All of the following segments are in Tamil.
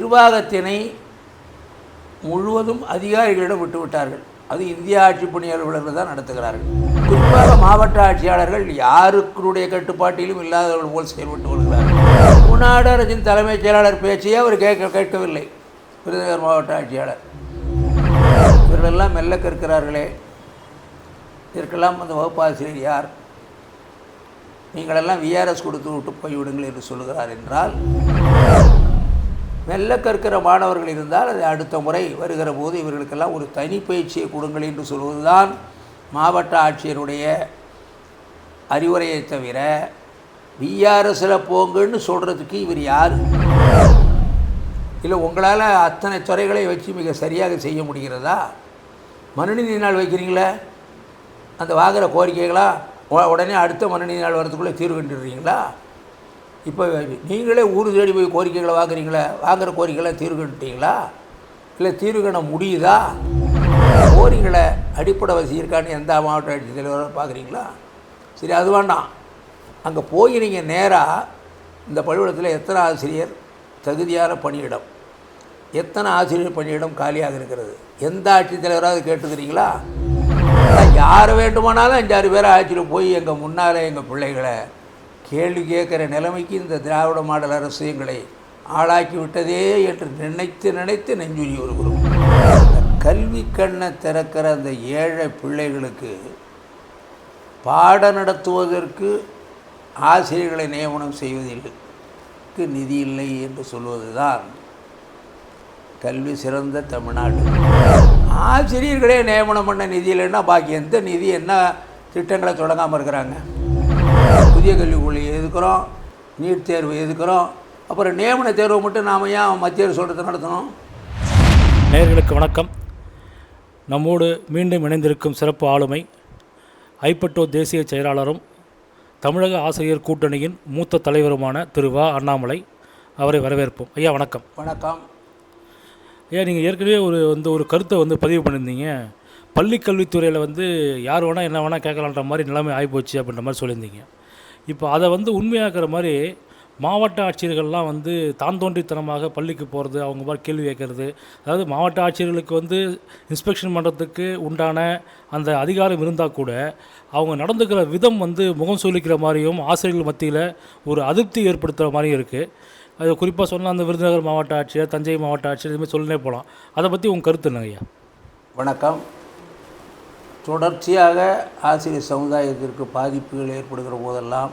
நிர்வாகத்தினை முழுவதும் அதிகாரிகளிடம் விட்டுவிட்டார்கள். அது இந்திய ஆட்சி பணி தான் நடத்துகிறார்கள். குறிப்பாக மாவட்ட ஆட்சியாளர்கள் யாருக்குடைய கட்டுப்பாட்டிலும் இல்லாதவர்கள் போல் செயல்பட்டு வருகிறார்கள். தமிழ்நாடு அரசின் தலைமைச் செயலாளர் பேச்சையே அவர் கேட்க கேட்கவில்லை. விருதுநகர் மாவட்ட ஆட்சியாளர். இவர்களெல்லாம் மெல்ல கற்கிறார்களே இதற்கெல்லாம் அந்த வகுப்பாசிரியர் யார்? நீங்களெல்லாம் விஆர்எஸ் கொடுத்து விட்டு போய்விடுங்கள் என்று சொல்லுகிறார் என்றால் மெல்ல கற்கிற மாணவர்கள் இருந்தால் அது அடுத்த முறை வருகிற போது இவர்களுக்கெல்லாம் ஒரு தனி பயிற்சியை கொடுங்கள் என்று சொல்வதுதான் மாவட்ட ஆட்சியருடைய அறிவுரையை தவிர விஆர்எஸில் போங்கன்னு சொல்கிறதுக்கு இவர் யார்? இல்லை உங்களால் அத்தனை துறைகளை வச்சு மிக சரியாக செய்ய முடிகிறதா? மனுநீதி நாள் வைக்கிறீங்களே? அந்த வாங்குகிற கோரிக்கைகளாக உடனே அடுத்த மனுநீதி நாள் வரதுக்குள்ளே தீர்வு கண்டுடுறீங்களா? இப்போ நீங்களே ஊர் தேடி போய் கோரிக்கைகளை வாங்குறீங்களே வாங்குகிற கோரிக்கைகளை தீர்வுகிட்டீங்களா இல்லை தீர்வு முடியுதா? கோரிக்கைகளை அடிப்படை வசதி இருக்கான்னு எந்த மாவட்ட ஆட்சித் பார்க்குறீங்களா? சரி அது வேண்டாம். அங்கே போய் நீங்கள் நேராக இந்த பள்ளிக்கூடத்தில் எத்தனை ஆசிரியர்? தகுதியான பணியிடம். எத்தனை ஆசிரியர் பணியிடம் காலியாக இருக்கிறது? எந்த ஆட்சித் தலைவராவது கேட்டுக்கிறீங்களா? யார் வேண்டுமானாலும் அஞ்சாறு பேர் ஆட்சியில் போய் எங்கள் முன்னால் எங்கள் பிள்ளைகளை கேள்வி கேட்குற நிலைமைக்கு இந்த திராவிட மாடல் அரசு எங்களை ஆளாக்கி விட்டதே என்று நினைத்து நினைத்து நெஞ்சுரி வருகிறோம் கல்வி கண்ணை திறக்கிற அந்த ஏழை பிள்ளைகளுக்கு பாடம் நடத்துவதற்கு ஆசிரியர்களை நியமனம் செய்வதற்கு நிதி இல்லை என்று சொல்வதுதான் கல்வி சிறந்த தமிழ்நாடு. ஆசிரியர்களே நியமனம் பண்ண நிதி இல்லைன்னா பாக்கி எந்த நிதி என்ன திட்டங்களை தொடங்காமல் இருக்கிறாங்க? புதிய கல்விக் கொள்கையை எதுக்குறோம்? நீட் தேர்வு எதுக்குறோம்? அப்புறம் நியமன தேர்வை மட்டும் நாம் ஏன் மத்திய அரசு சொல்கிறத நடத்தணும்? நேயர்களுக்கு வணக்கம். நம்மோடு மீண்டும் இணைந்திருக்கும் சிறப்பு ஆளுமை ஐப்பட்டோ தேசிய செயலாளரும் தமிழக ஆசிரியர் கூட்டணியின் மூத்த தலைவருமான திரு வ. அண்ணாமலை அவரை வரவேற்போம். ஐயா வணக்கம். வணக்கம். ஐயா நீங்கள் ஏற்கனவே ஒரு வந்து ஒரு கருத்தை வந்து பதிவு பண்ணியிருந்தீங்க. பள்ளி கல்வித்துறையில் வந்து யார் வேணால் என்ன வேணால் கேட்கலான்ற மாதிரி நிலைமை ஆகிப்போச்சு அப்படின்ற மாதிரி சொல்லியிருந்தீங்க. இப்போ அதை வந்து உண்மையாக்குற மாதிரி மாவட்ட ஆட்சியர்கள்லாம் வந்து தான் தோன்றித்தனமாக பள்ளிக்கு போகிறது அவங்க மாதிரி கேள்வி கேட்குறது. அதாவது மாவட்ட ஆட்சியர்களுக்கு வந்து இன்ஸ்பெக்ஷன் பண்ணுறதுக்கு உண்டான அந்த அதிகாரம் இருந்தால் கூட அவங்க நடந்துக்கிற விதம் வந்து முகம் சொல்லிக்கிற மாதிரியும் ஆசிரியர்கள் மத்தியில் ஒரு அதிருப்தி ஏற்படுத்துகிற மாதிரியும் இருக்குது அது குறிப்பாக சொன்னால் அந்த விருதுநகர் மாவட்ட ஆட்சியர் தஞ்சை மாவட்ட ஆட்சியர் இதுமாதிரி சொல்லினே போகலாம் அதை பற்றி உங்கள் கருத்து என்னங்க ஐயா? வணக்கம். தொடர்ச்சியாக ஆசிரியர் சமுதாயத்திற்கு பாதிப்புகள் ஏற்படுகிற போதெல்லாம்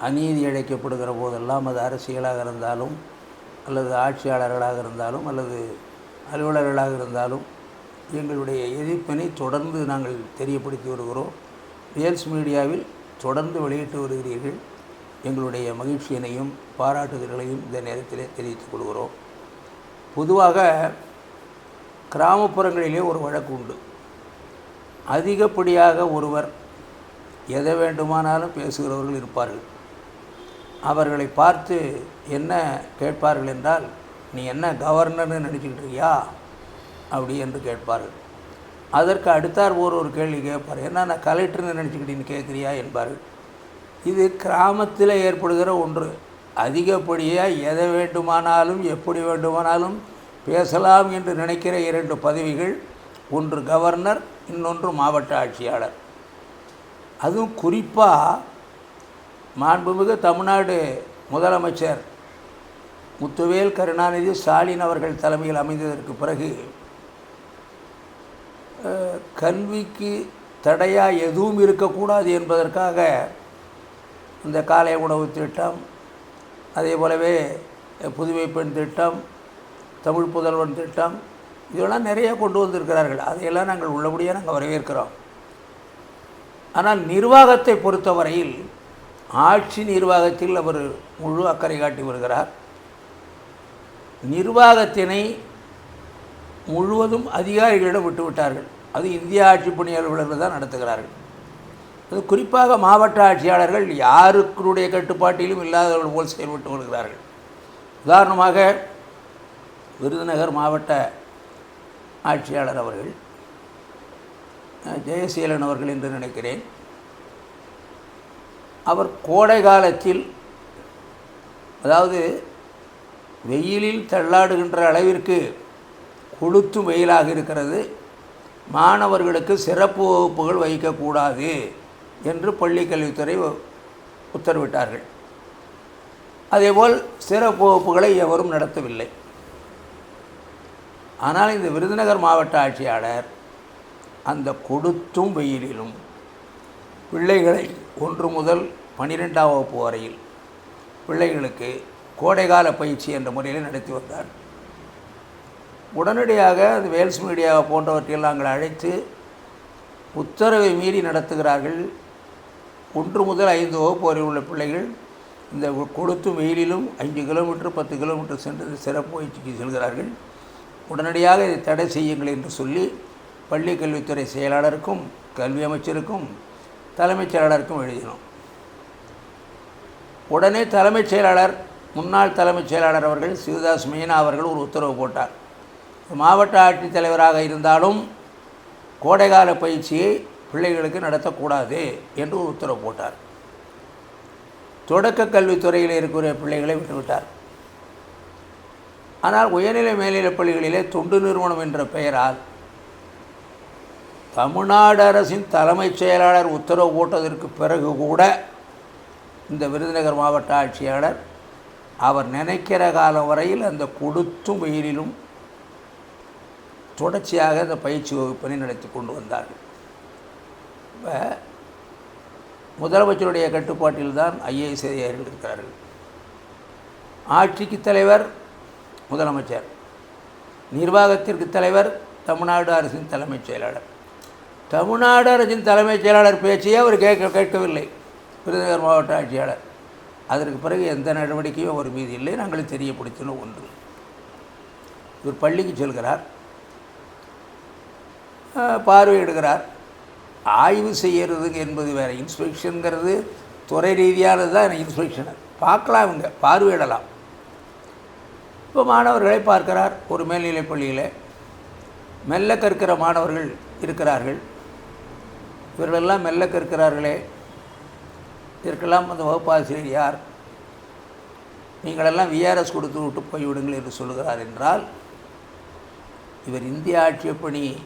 அநீதி இழைக்கப்படுகிற போதெல்லாம் அது அரசியலாக இருந்தாலும் அல்லது ஆட்சியாளர்களாக இருந்தாலும் அல்லது அலுவலர்களாக இருந்தாலும் எங்களுடைய எதிர்ப்பினை தொடர்ந்து நாங்கள் தெரியப்படுத்தி வருகிறோம். ரியல்ஸ் மீடியாவில் தொடர்ந்து வெளியிட்டு வருகிறீர்கள். எங்களுடைய மகிழ்ச்சியினையும் பாராட்டுதல்களையும் இந்த நேரத்தில் தெரிவித்துக் கொள்கிறோம். பொதுவாக கிராமப்புறங்களிலே ஒரு வழக்கு உண்டு. அதிகப்படியாக ஒருவர் எதை வேண்டுமானாலும் பேசுகிறவர்கள் இருப்பார்கள். அவர்களை பார்த்து என்ன கேட்பார்கள் என்றால் நீ என்ன கவர்னர்னு நினச்சிக்கிட்டு இருக்கியா? அப்படி என்று கேட்பார்கள். அதற்கு அடுத்தார் ஒரு ஒரு கேள்வி கேட்பார். என்ன நான் கலெக்டர்னு நினச்சிக்கிட்டு கேட்குறியா? என்பார்கள். இது கிராமத்தில் ஏற்படுகிற ஒன்று. அதிகப்படியாக எதை வேண்டுமானாலும் எப்படி வேண்டுமானாலும் பேசலாம் என்று நினைக்கிற இரண்டு பதவிகள். ஒன்று கவர்னர் இன்னொன்று மாவட்ட ஆட்சியாளர். அதுவும் குறிப்பாக மாண்புமிகு தமிழ்நாடு முதலமைச்சர் முத்துவேல் கருணாநிதி ஸ்டாலின் அவர்கள் தலைமையில் அமைந்ததற்கு பிறகு கல்விக்கு தடையாக எதுவும் இருக்கக்கூடாது என்பதற்காக இந்த காலை உணவு திட்டம் அதே போலவே புதுமை பெண் திட்டம் தமிழ் புதல்வன் திட்டம் இதெல்லாம் நிறைய கொண்டு வந்திருக்கிறார்கள். அதையெல்லாம் நாங்கள் உள்ளபடியாக நாங்கள் வரவேற்கிறோம். ஆனால் நிர்வாகத்தை பொறுத்தவரையில் ஆட்சி நிர்வாகத்தில் அவர் முழு அக்கறை காட்டி வருகிறார். நிர்வாகத்தினை முழுவதும் அதிகாரிகளிடம் விட்டுவிட்டார்கள் அது இந்திய ஆட்சி பணியாளர்கள் தான் நடத்துகிறார்கள். அது குறிப்பாக மாவட்ட ஆட்சியாளர்கள் யாருக்குடைய கட்டுப்பாட்டிலும் இல்லாதவர்கள் போல் செயல்பட்டு வருகிறார்கள். உதாரணமாக விருதுநகர் மாவட்ட ஆட்சியாளர் அவர்கள் ஜெயசீலன் அவர்கள் என்று நினைக்கிறேன். அவர் கோடை காலத்தில் அதாவது வெயிலில் தள்ளாடுகின்ற அளவிற்கு கொளுத்தும் வெயிலாக இருக்கிறது. மாணவர்களுக்கு சிறப்பு வகுப்புகள் வைக்கக்கூடாது என்று பள்ளிக்கல்வித்துறை உத்தரவிட்டார்கள். அதேபோல் சிறப்பு வகுப்புகளை எவரும் நடத்தவில்லை. ஆனால் இந்த விருதுநகர் மாவட்ட ஆட்சியாளர் அந்த கொடுத்தும் வெயிலிலும் பிள்ளைகளை ஒன்று முதல் பன்னிரெண்டாம் வகுப்பு வரையில் பிள்ளைகளுக்கு கோடைகால பயிற்சி என்ற முறையில் நடத்தி வந்தார். உடனடியாக அந்த வேல்ஸ் மீடியா போன்றவற்றையெல்லாம் நாங்கள் அழைத்து உத்தரவை மீறி நடத்துகிறார்கள். ஒன்று முதல் ஐந்து வகுப்பு வரை உள்ள பிள்ளைகள் இந்த கொடுத்தும் வெயிலிலும் அஞ்சு கிலோமீட்டர் பத்து கிலோமீட்டர் சென்று சிறப்பு பயிற்சிக்கு செல்கிறார்கள். உடனடியாக இதை தடை செய்யுங்கள் என்று சொல்லி பள்ளி கல்வித்துறை செயலாளருக்கும் கல்வி அமைச்சருக்கும் தலைமைச் செயலாளருக்கும் எழுதினோம். உடனே தலைமைச் செயலாளர் முன்னாள் தலைமைச் செயலாளர் அவர்கள் சிவதாஸ் மீனா அவர்கள் ஒரு உத்தரவு போட்டார். மாவட்ட ஆட்சித்தலைவராக இருந்தாலும் கோடைகால பயிற்சியை பிள்ளைகளுக்கு நடத்தக்கூடாது என்று ஒரு உத்தரவு போட்டார். தொடக்க கல்வித்துறையில் இருக்கிற பிள்ளைகளை விட்டுவிட்டார். ஆனால் உயர்நிலை மேல்நிலைப் பள்ளிகளிலே தொண்டு நிறுவனம் என்ற பெயரால் தமிழ்நாடு அரசின் தலைமைச் செயலாளர் உத்தரவு போட்டதற்கு பிறகு கூட இந்த விருதுநகர் மாவட்ட ஆட்சியாளர் அவர் நினைக்கிற காலம் வரையில் அந்த கொடுத்தும் வெயிலிலும் தொடர்ச்சியாக அந்த பயிற்சி வகுப்பினை நடத்தி கொண்டு வந்தார்கள். இப்போ முதலமைச்சருடைய கட்டுப்பாட்டில்தான் ஐஏஎஸ் அதிகாரிகள் இருக்கிறார்கள். ஆட்சிக்கு தலைவர் முதலமைச்சர். நிர்வாகத்திற்கு தலைவர் தமிழ்நாடு அரசின் தலைமைச் செயலாளர். தமிழ்நாடு அரசின் தலைமைச் செயலாளர் பேச்சையே அவர் கேட்க கேட்கவில்லை. விருதுநகர் மாவட்ட ஆட்சியாளர். அதற்கு பிறகு எந்த நடவடிக்கையும் அவர் மீது இல்லை. நாங்கள் தெரியப்படுத்தின ஒன்று. இவர் பள்ளிக்கு செல்கிறார். பார்வையிடுகிறார். ஆய்வு செய்கிறது என்பது வேறு. இன்ஸ்பெக்ஷனுங்கிறது துறை ரீதியானது தான் இன்ஸ்பெக்ஷன். பார்க்கலாம் இங்கே பார்வையிடலாம். இப்போ மாணவர்களை பார்க்கிறார் ஒரு மேல்நிலைப் பள்ளியில். மெல்ல கற்கிற மாணவர்கள் இருக்கிறார்கள். இவர்களெல்லாம் மெல்ல கற்கிறார்களே. இதற்கெல்லாம் அந்த வகுப்பாசிரியர் யார்? நீங்களெல்லாம் விஆர்எஸ் கொடுத்து விட்டு போய்விடுங்கள் என்று சொல்கிறார் என்றால் இவர் இந்திய ஆட்சியப் பணி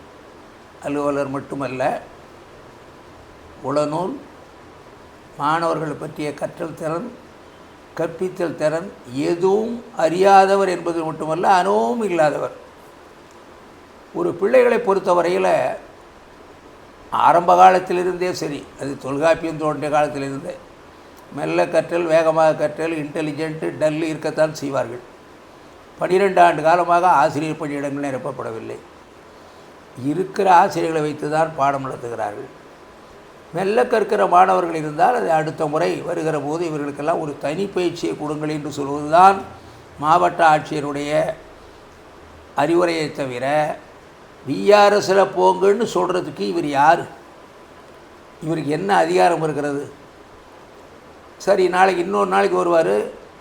அலுவலர் மட்டுமல்ல உளநூல் மாணவர்கள் பற்றிய கற்றல் திறன் கற்பித்தல் திறன் எதுவும் அறியாதவர் என்பது மட்டுமல்ல அனுபவம் இல்லாதவர். ஒரு பிள்ளைகளை பொறுத்தவரையில் ஆரம்ப காலத்திலிருந்தே சரி அது தொல்காப்பியம் தோன்றிய காலத்திலிருந்தே. மெல்ல கற்றல் வேகமாக கற்றல் இன்டெலிஜென்ட்டு டல் இருக்கத்தான் செய்வார்கள். பனிரெண்டு ஆண்டு காலமாக ஆசிரியர் பணியிடங்கள் நிரப்பப்படவில்லை. இருக்கிற ஆசிரியர்களை வைத்து தான் பாடம் நடத்துகிறார்கள். மெல்ல கற்கிற மாணவர்கள் இருந்தால் அது அடுத்த முறை வருகிற போது இவர்களுக்கெல்லாம் ஒரு தனி பயிற்சியை கொடுங்கள் என்று சொல்வதுதான் மாவட்ட ஆட்சியருடைய அறிவுரையை தவிர விஆர்எஸில் போங்கன்னு சொல்கிறதுக்கு இவர் யார்? இவருக்கு என்ன அதிகாரம் இருக்கிறது? சரி நாளைக்கு இன்னொரு நாளைக்கு வருவார்.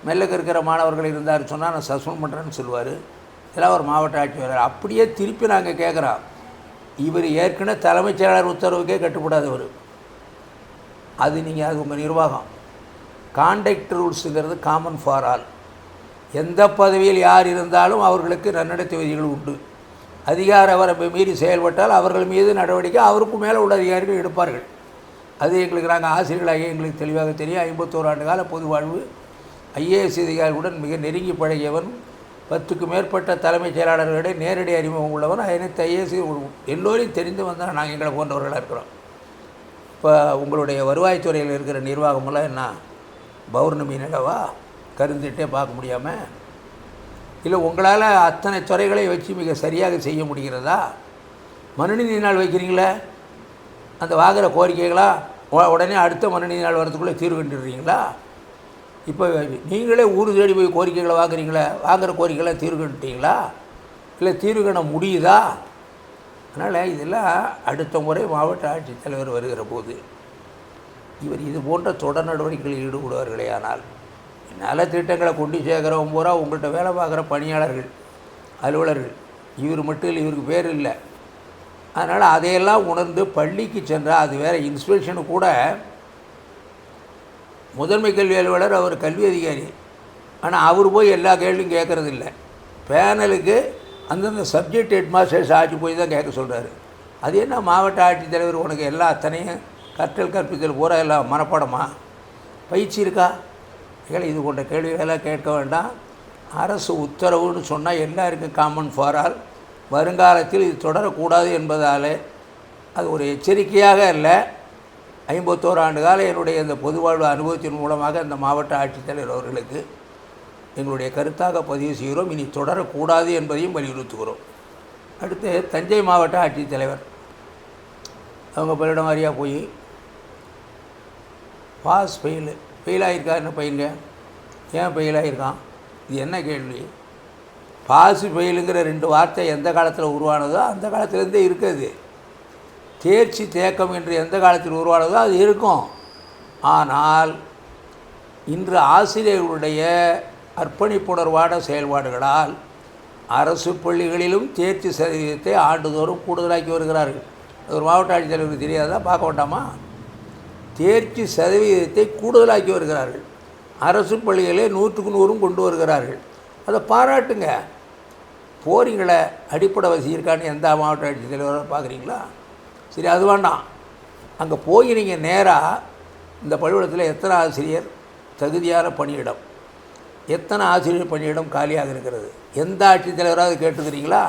மெல்ல கற்கிற மாணவர்கள் இருந்தார் சொன்னால் நான் சஸ்பெண்ட் பண்ணுறேன்னு சொல்லுவார். இதெல்லாம் ஒரு மாவட்ட ஆட்சியர். அப்படியே திருப்பி நாங்கள் கேட்குறோம் இவர் ஏற்கனவே தலைமைச் செயலாளர் உத்தரவுக்கே கட்டுப்படாதவர். அது நீங்கள் அது உங்கள் நிர்வாகம். காண்டக்ட் ரூல்ஸுங்கிறது காமன் ஃபார் ஆல் எந்த பதவியில் யார் இருந்தாலும் அவர்களுக்கு நன்னடத்தை விதிகள் உண்டு. அதிகார வரம்பை மீறி செயல்பட்டால் அவர்கள் மீது நடவடிக்கை அவருக்கும் மேலே உள்ள அதிகாரிகள் எடுப்பார்கள். அது எங்களுக்கு நாங்கள் ஆசிரியர்களாக எங்களுக்கு தெளிவாக தெரியும். ஐம்பத்தோரு ஆண்டு கால பொது வாழ்வு. ஐஏஎஸ் அதிகாரிகளுடன் மிக நெருங்கி பழகியவன் பத்துக்கு மேற்பட்ட தலைமைச் செயலாளர்களிடையே நேரடி அறிமுகம் உள்ளவன். அனைத்து ஐஏஎஸ் எல்லோரையும் தெரிந்து வந்தால் நாங்கள் எங்களை போன்றவர்களாக இருக்கிறோம். இப்போ உங்களுடைய வருவாய்த்துறையில் இருக்கிற நிர்வாகமெல்லாம் என்ன? பௌர்ணமி நிலவா? கருந்துட்டே பார்க்க முடியாமல் இல்லை உங்களால் அத்தனை துறைகளை வச்சு மிக சரியாக செய்ய முடிகிறதா? மனுநீதி நாள் வைக்கிறீங்களே? அந்த வாங்குகிற கோரிக்கைகளா? உடனே அடுத்த மனுநீதி நாள் வரதுக்குள்ளே தீர்வு கண்டுடுறீங்களா? இப்போ நீங்களே ஊர் தேடி போய் கோரிக்கைகளை வாங்குறீங்களே? வாங்குகிற கோரிக்கைகளை தீர்வு கண்டுட்டீங்களா? இல்லை தீர்வு காண முடியுதா? அதனால் இதெல்லாம் அடுத்த முறை மாவட்ட ஆட்சித்தலைவர் வருகிற போது இவர் இது போன்ற தொடர் நடவடிக்கைகளில் ஈடுபடுவார்களே ஆனால் நலத்திட்டங்களை கொண்டு சேர்க்குறவங்க பூரா உங்கள்கிட்ட வேலை பார்க்குற பணியாளர்கள் அலுவலர்கள். இவர் மட்டும் இல்லை இவருக்கு பேர் இல்லை. அதனால் அதையெல்லாம் உணர்ந்து பள்ளிக்கு சென்றால் அது வேறு இன்ஸ்பெக்ஷனு கூட முதன்மை கல்வி அலுவலர் அவர் கல்வி அதிகாரி. ஆனால் அவர் போய் எல்லா கேள்வியும் கேட்குறது இல்லை பேனலுக்கு அந்தந்த சப்ஜெக்ட் ஹெட் மாஸ்டர்ஸ் ஆட்சி போய் தான் கேட்க சொல்கிறாரு அது என்ன மாவட்ட ஆட்சித்தலைவர் உனக்கு எல்லா அத்தனையும் கற்றல் கற்பித்தல் பூரா எல்லாம் மனப்பாடமா? பயிற்சி இருக்கா? ஏழை இது போன்ற கேள்விகளெல்லாம் கேட்க வேண்டாம். அரசு உத்தரவுன்னு சொன்னால் எல்லாருக்கும் காமன் ஃபார் ஆல் வருங்காலத்தில் இது தொடரக்கூடாது என்பதால் அது ஒரு எச்சரிக்கையாக இல்லை ஐம்பத்தோரு ஆண்டு கால என்னுடைய இந்த பொதுவாழ்வு அனுபவத்தின் மூலமாக இந்த மாவட்ட ஆட்சித்தலைவர் அவர்களுக்கு எங்களுடைய கருத்தாக பதிவு செய்கிறோம். இனி தொடரக்கூடாது என்பதையும் வலியுறுத்துகிறோம். அடுத்து தஞ்சை மாவட்ட ஆட்சித்தலைவர். அவங்க பள்ளிடம் வாரியாக போய் பாஸ் ஃபெயிலு. ஃபெயில் ஆகிருக்கா என்ன பையங்க ஏன் ஃபெயில் இது என்ன கேள்வி? பாஸ் ஃபெயிலுங்கிற ரெண்டு வார்த்தை எந்த காலத்தில் உருவானதோ அந்த காலத்துலேருந்தே இருக்குது. தேர்ச்சி தேக்கம் என்று எந்த காலத்தில் உருவானதோ அது இருக்கும். ஆனால் இன்று ஆசிரியர்களுடைய அர்ப்பணிப்புணர்வான செயல்பாடுகளால் அரசு பள்ளிகளிலும் தேர்ச்சி சதவீதத்தை ஆண்டுதோறும் கூடுதலாக்கி வருகிறார்கள். அது ஒரு மாவட்ட ஆட்சித்தலைவருக்கு தெரியாதா? பார்க்க வேண்டாமா தேர்ச்சி சதவீதத்தை கூடுதலாக்கி வருகிறார்கள். அரசு பள்ளிகளே நூற்றுக்கு நூறும் கொண்டு வருகிறார்கள். அதை பாராட்டுங்க. போறீங்களே அடிப்படை வசதி இருக்கான்னு எந்த மாவட்ட ஆட்சித்தலைவரும் பார்க்குறீங்களா? சரி அது வேண்டாம். அங்கே போகிறீங்க நேராக இந்த பள்ளிக்கூடத்தில் எத்தனை ஆசிரியர் தகுதியான பணியிடம்? எத்தனை ஆசிரியர் பணியிடம் காலியாக இருக்கிறது? எந்த ஆட்சித்தலைவராவது கேட்டுக்கிறீங்களா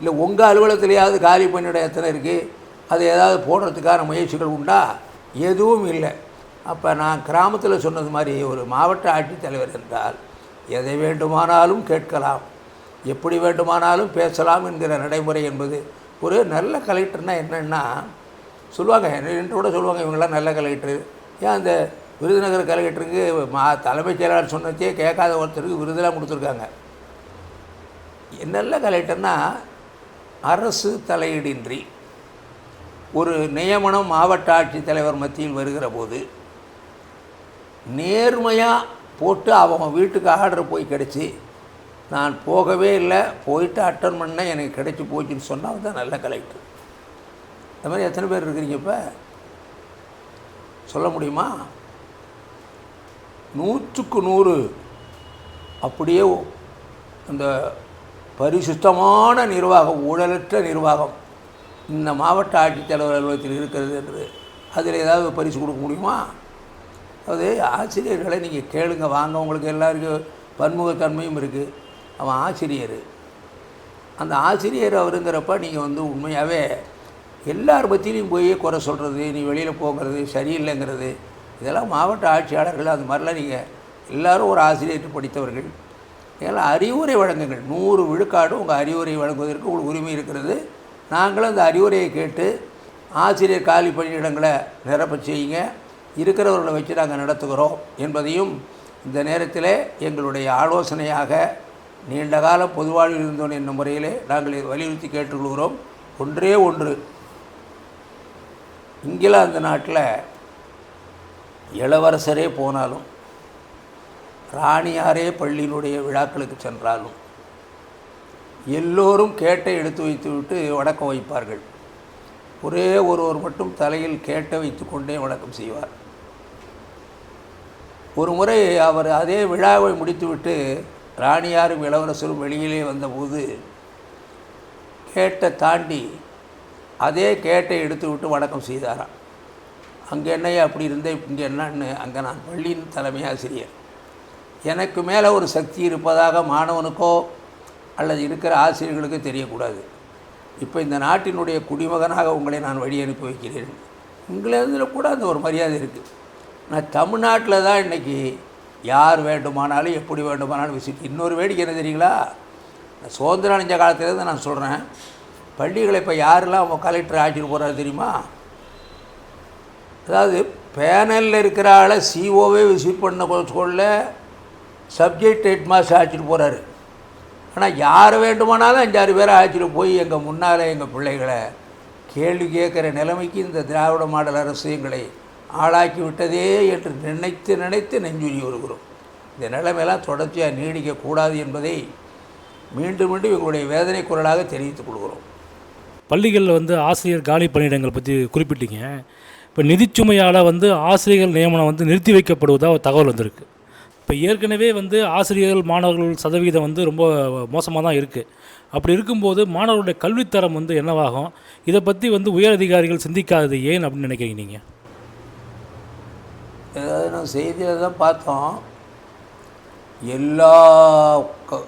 இல்லை உங்கள் அலுவலகத்திலேயாவது காலி பணியிடம் எத்தனை இருக்குது அது ஏதாவது போடுறதுக்கான முயற்சிகள் உண்டா? எதுவும் இல்லை. அப்போ நான் கிராமத்தில் சொன்னது மாதிரி ஒரு மாவட்ட ஆட்சித்தலைவர் என்றால் எதை வேண்டுமானாலும் கேட்கலாம். எப்படி வேண்டுமானாலும் பேசலாம் என்கிற நடைமுறை என்பது ஒரு நல்ல கலெக்டர்னால் என்னென்னா சொல்லுவாங்க என்று கூட சொல்லுவாங்க இவங்களாம் நல்ல கலெக்டர் ஏன் அந்த விருதுநகர் கலெக்டருக்கு மா தலைமைச் செயலாளர் சொன்னதே கேட்காத ஒருத்தருக்கு விருதெல்லாம் கொடுத்துருக்காங்க. என்னெல்லாம் கலெக்டர்னா அரசு தலையீடின்றி ஒரு நியமனம் மாவட்ட ஆட்சித்தலைவர் மத்தியில் வருகிற போது நேர்மையாக போட்டு அவங்க வீட்டுக்கு ஆர்டர் போய் கிடச்சி நான் போகவே இல்லை போயிட்டு அட்டன் பண்ண எனக்கு கிடச்சி போச்சுன்னு சொன்னால் தான் நல்ல கலெக்டர். அது மாதிரி எத்தனை பேர் இருக்கிறீங்க இப்போ? சொல்ல முடியுமா? நூற்றுக்கு நூறு. அப்படியே அந்த பரிசுத்தமான நிர்வாகம் ஊழலற்ற நிர்வாகம் இந்த மாவட்ட ஆட்சித்தலைவர் அலுவலகத்தில் இருக்கிறது என்று அதில் ஏதாவது பரிசு கொடுக்க முடியுமா? அது ஆசிரியர்களை நீங்கள் கேளுங்க வாங்க உங்களுக்கு எல்லாருக்கும் பன்முகத்தன்மையும் இருக்குது அவன் ஆசிரியர். அந்த ஆசிரியர் அவருங்கிறப்ப நீங்கள் வந்து உண்மையாகவே எல்லார் பற்றிலையும் போய் குறை சொல்கிறது நீ வெளியில் போகிறது சரியில்லைங்கிறது இதெல்லாம் மாவட்ட ஆட்சியாளர்கள் அது மாதிரிலாம் நீங்கள் எல்லாரும் ஒரு ஆசிரியர் படித்தவர்கள். இதெல்லாம் அறிவுரை வழங்குங்கள். நூறு விழுக்காடு உங்கள் அறிவுரை வழங்குவதற்கு உங்களுக்கு உரிமை இருக்கிறது. நாங்களும் அந்த அறிவுரையை கேட்டு ஆசிரியர் காலி பணியிடங்களை நிரப்ப செய்யுங்க. இருக்கிறவர்களை வச்சு நாங்கள் நடத்துகிறோம் என்பதையும் இந்த நேரத்தில் எங்களுடைய ஆலோசனையாக நீண்டகால பொதுவாழ்வில் இருந்தோம் என்னும் முறையிலே நாங்கள் வலியுறுத்தி கேட்டுக்கொள்கிறோம். ஒன்றே ஒன்று. இங்கிலாந்து நாட்டில் இளவரசரே போனாலும் ராணியாரே பள்ளியினுடைய விழாக்களுக்கு சென்றாலும் எல்லோரும் கேட்டை எடுத்து வைத்து விட்டு வணக்கம் வைப்பார்கள். ஒரே ஒருவர் மட்டும் தலையில் கேட்டை வைத்து கொண்டே வணக்கம் செய்வார். ஒரு முறை அவர் அதே விழாவை முடித்துவிட்டு ராணியாரும் இளவரசரும் வெளியிலே வந்தபோது கேட்டை தாண்டி அதே கேட்டை எடுத்துவிட்டு வணக்கம் செய்தாராம். அங்கே என்னையா அப்படி இருந்தேன் இங்கே என்னன்னு அங்கே நான் பள்ளியின் தலைமை ஆசிரியர். எனக்கு மேலே ஒரு சக்தி இருப்பதாக மாணவனுக்கோ அல்லது இருக்கிற ஆசிரியர்களுக்கோ தெரியக்கூடாது. இப்போ இந்த நாட்டினுடைய குடிமகனாக உங்களை நான் வழி அனுப்பி வைக்கிறேன். இங்கிலாந்தில் கூட அந்த ஒரு மரியாதை இருக்குது நான் தமிழ்நாட்டில் தான் இன்றைக்கி யார் வேண்டுமானாலும் எப்படி வேண்டுமானாலும் விசிட் இன்னொரு வேடிக்கை என்ன தெரியுங்களா? நான் சுதந்திரம் அடைஞ்ச காலத்துலேருந்து நான் சொல்கிறேன் பள்ளிகளை இப்போ யாரெல்லாம் அவங்க கலெக்டர் ஆட்சிட்டு போகிறாரு தெரியுமா? அதாவது பேனலில் இருக்கிற ஆளை சிஓவே விசிட் பண்ண சொல்ல சப்ஜெக்ட் ஹெட் மாஸ்டர் அழைச்சிட்டு போகிறாரு ஆனால் யார் வேண்டுமானாலும் அஞ்சாறு பேரை அழைச்சிட்டு போய் எங்கள் முன்னால் எங்கள் பிள்ளைகளை கேள்வி கேட்குற நிலைமைக்கு இந்த திராவிட மாடல் அரசு எங்களை ஆளாக்கி விட்டதே என்று நினைத்து நினைத்து நெஞ்சுரி வருகிறோம் இந்த நிலைமையெல்லாம் தொடர்ச்சியாக நீடிக்கக்கூடாது என்பதை மீண்டும் மீண்டும் எங்களுடைய வேதனை குரலாக தெரிவித்துக் கொள்கிறோம். பள்ளிகளில் வந்து ஆசிரியர் காலி பணியிடங்கள் பற்றி குறிப்பிட்டீங்க. இப்போ நிதிச்சுமையால் வந்து ஆசிரியர்கள் நியமனம் வந்து நிறுத்தி வைக்கப்படுவதாக ஒரு தகவல் வந்திருக்கு. இப்போ ஏற்கனவே வந்து ஆசிரியர்கள் மாணவர்கள் சதவீதம் வந்து ரொம்ப மோசமாக தான் இருக்குது அப்படி இருக்கும்போது மாணவர்களுடைய கல்வித்தரம் வந்து என்னவாகும்? இதை பற்றி வந்து உயர் அதிகாரிகள் சிந்திக்காதது ஏன் அப்படின்னு நினைக்கிறீங்க நீங்கள் ஏதாவது நான் செய்தியில் தான் பார்த்தோம். எல்லா க-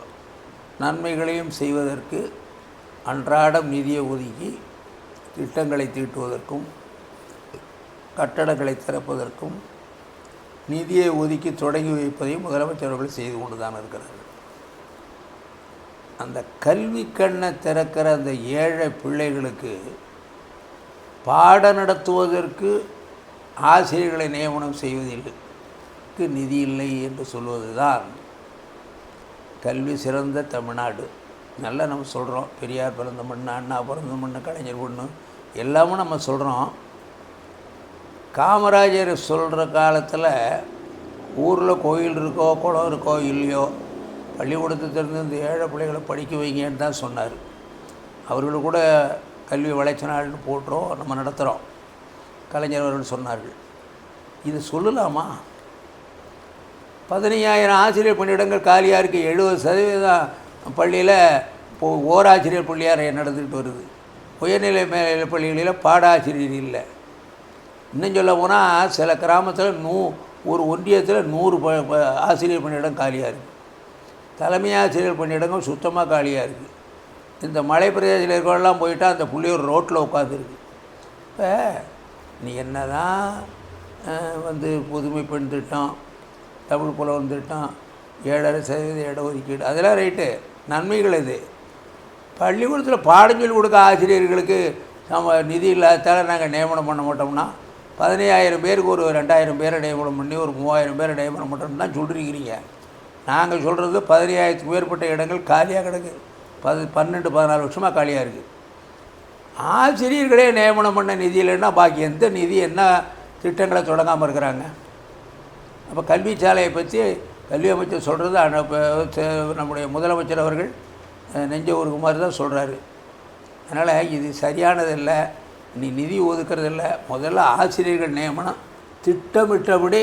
நன்மைகளையும் செய்வதற்கு அன்றாடம் நிதியை ஒதுக்கி திட்டங்களை தீட்டுவதற்கும் கட்டடங்களை திறப்பதற்கும் நிதியை ஒதுக்கி தொடங்கி வைப்பதையும் முதலமைச்சர் அவர்கள் செய்து கொண்டு தான் இருக்கிறார்கள். அந்த கல்வி கண்ணை திறக்கிற அந்த ஏழை பிள்ளைகளுக்கு பாடம் நடத்துவதற்கு ஆசிரியர்களை நியமனம் செய்வதற்கு நிதி இல்லை என்று சொல்வதுதான் கல்வி சிறந்த தமிழ்நாடு. நல்லா நம்ம சொல்கிறோம் பெரியார் பிறந்த மண்ணு அண்ணா பிறந்த மண்ணு கலைஞர் பொண்ணு எல்லாமும் நம்ம சொல்கிறோம் காமராஜர் சொல்கிற காலத்தில் ஊரில் கோயில் இருக்கோ குளம் இருக்கோ இல்லையோ பள்ளிக்கூடத்தை இந்த ஏழை பிள்ளைகளை படிக்க வைங்கன்னு தான் சொன்னார். அவர்கள் கூட கல்வி வளர்ச்சி நாள்னு போட்டுறோம் நம்ம நடத்துகிறோம் கலைஞர் அவர்கள் சொன்னார்கள். இது சொல்லலாமா? பதினையாயிரம் ஆசிரியர் பணியிடங்கள் காலியாக இருக்குது எழுபது சதவீதம் பள்ளியில் இப்போ ஓராசிரியர் பள்ளியாக நடந்துக்கிட்டு வருது. உயர்நிலை மேல்நிலை பள்ளிகளில் பாடாசிரியர் இல்லை. இன்னும் சொல்ல போனால் சில கிராமத்தில் நூ ஒரு ஒன்றியத்தில் நூறு ப ஆசிரியர் பணியிடம் காலியாக இருக்குது தலைமை ஆசிரியர் பணியிடங்கள் சுத்தமாக காலியாக இருக்குது இந்த மலை பிரதேசத்தில் இருக்கிறவெல்லாம் போயிட்டால் அந்த புள்ளியூர் ரோட்டில் உட்காந்துருக்கு இப்போ நீ என்ன தான் வந்து புதுமை பெண் திட்டம் தமிழ் புலவன் திட்டம் ஏழரை சதவீத இடஒதுக்கீடு அதெல்லாம் ரைட்டு. நன்மைகள் இது. பள்ளிக்கூடத்தில் பாடம் சொல்லிக் கொடுக்க ஆசிரியர்களுக்கு நம்ம நிதி இல்லாததால் நாங்கள் நியமனம் பண்ண மாட்டோம்னா பதினையாயிரம் பேருக்கு ஒரு ரெண்டாயிரம் பேரை நியமனம் பண்ணி ஒரு மூவாயிரம் பேரை நியமனம் பண்ணுறோம்னு தான் சொல்லிருக்கிறீங்க நாங்கள் சொல்கிறது பதினையாயிரத்துக்கு மேற்பட்ட இடங்கள் காலியாக கிடக்கு. பது பன்னெண்டு பதினாலு வருஷமாக காலியாக இருக்குது ஆசிரியர்களே நியமனம் பண்ண நிதி இல்லைன்னா பாக்கி எந்த நிதி என்ன திட்டங்களை தொடங்காமல் இருக்கிறாங்க? அப்போ கல்வி சாலையை பற்றி கல்வி அமைச்சர் சொல்கிறது நம்முடைய முதலமைச்சர் அவர்கள் நெஞ்ச நெஞ்ச குமார் தான் சொல்கிறாரு அதனால் இது சரியானதில்லை நீ நிதி ஒதுக்கிறதில்ல. முதல்ல ஆசிரியர்கள் நியமனம். திட்டமிட்டபடி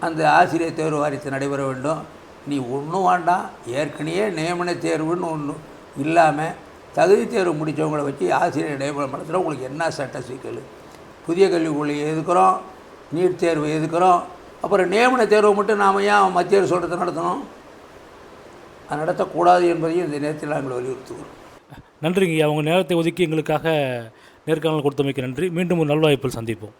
அந்த ஆசிரியர் தேர்வு வாரியத்தை நடைபெற வேண்டும். நீ ஒன்றும் வேண்டாம். ஏற்கனவே நியமன தேர்வுன்னு ஒன்று இல்லாமல் தகுதி தேர்வு முடித்தவங்கள வச்சு ஆசிரியர் நியமனம் நடத்துகிறோம் உங்களுக்கு என்ன சட்ட சிக்கல்? புதிய கல்விக் கொள்கை எதுக்குறோம்? நீட் தேர்வு எதுக்குறோம்? அப்புறம் நியமன தேர்வு மட்டும் நாம் ஏன் மத்திய அரசு சொல்கிறத நடத்தணும்? அது நடத்தக்கூடாது என்பதையும் இந்த நேரத்தில் நாங்கள் வலியுறுத்துகிறோம். நன்றிங்க அவங்க நேரத்தை ஒதுக்கி எங்களுக்காக நேர்காணல் கொடுத்தமைக்கு நன்றி. மீண்டும் ஒரு நல்வாய்ப்பில் சந்திப்போம்.